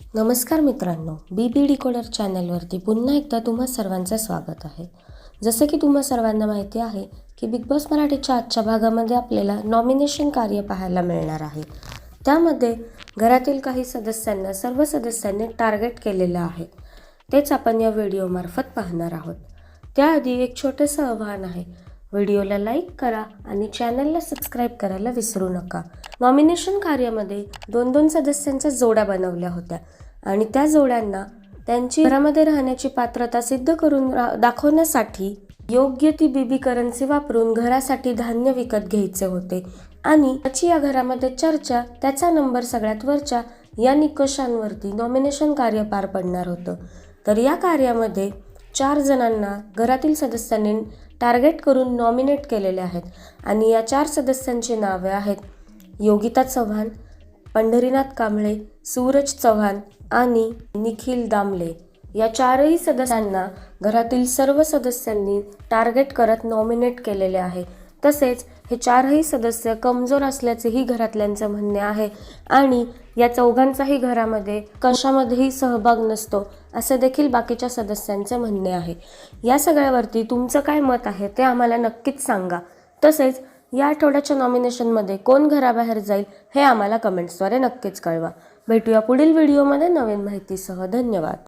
नमस्कार मित्रांनो बी बी डिकोडर चॅनलवरती पुन्हा एकदा तुम्हा सर्वांचं स्वागत आहे. जसं की तुम्हा सर्वांना माहिती आहे की बिग बॉस मराठीच्या आजच्या भागामध्ये आपल्याला नॉमिनेशन कार्य पाहायला मिळणार आहे. त्यामध्ये घरातील काही सदस्यांना सर्व सदस्यांनी टार्गेट केलेलं आहे. तेच आपण या व्हिडिओमार्फत पाहणार आहोत. त्याआधी एक छोटंसं आव्हान आहे. व्हिडिओला लाईक करा आणि चॅनलला सबस्क्राईब करायला विसरू नका. नॉमिनेशन कार्यामध्ये दोन दोन सदस्यांच्या जोड्या बनवल्या होत्या आणि त्या जोड्यांना त्यांची घरामध्ये राहण्याची पात्रता सिद्ध करून रा- दाखवण्यासाठी योग्य ती बीबी करन्सी वापरून घरासाठी धान्य विकत घ्यायचे होते. आणि त्याची या घरामध्ये चर्चा त्याचा नंबर सगळ्यात वरच्या या निकषांवरती नॉमिनेशन कार्य पार पडणार होतं. तर या कार्यामध्ये चार जणांना घरातील सदस्यांनी टार्गेट करून नॉमिनेट केलेले आहेत. आणि या चार सदस्यांची नावे आहेत. योगिता चव्हाण पंढरीनाथ कांबळे सूरज चव्हाण आणि निखिल दामले. या चारही सदस्यांना घरातील सर्व सदस्यांनी टार्गेट करत नॉमिनेट केलेले आहे. तसेच हे चारही सदस्य कमजोर असल्याचेही घरातल्यांचं म्हणणे आहे. आणि या चौघांचाही घरामध्ये कशामध्येही सहभाग नसतो असे देखील बाकीच्या सदस्यांचे म्हणणे आहे. या सगळ्यावरती तुमचं काय मत आहे ते आम्हाला नक्कीच सांगा. तसेच या आठवड्याच्या नॉमिनेशनमध्ये कोण घराबाहेर जाईल हे आम्हाला कमेंट्सद्वारे नक्कीच कळवा. भेटूया पुढील व्हिडिओमध्ये नवीन माहितीसह. धन्यवाद.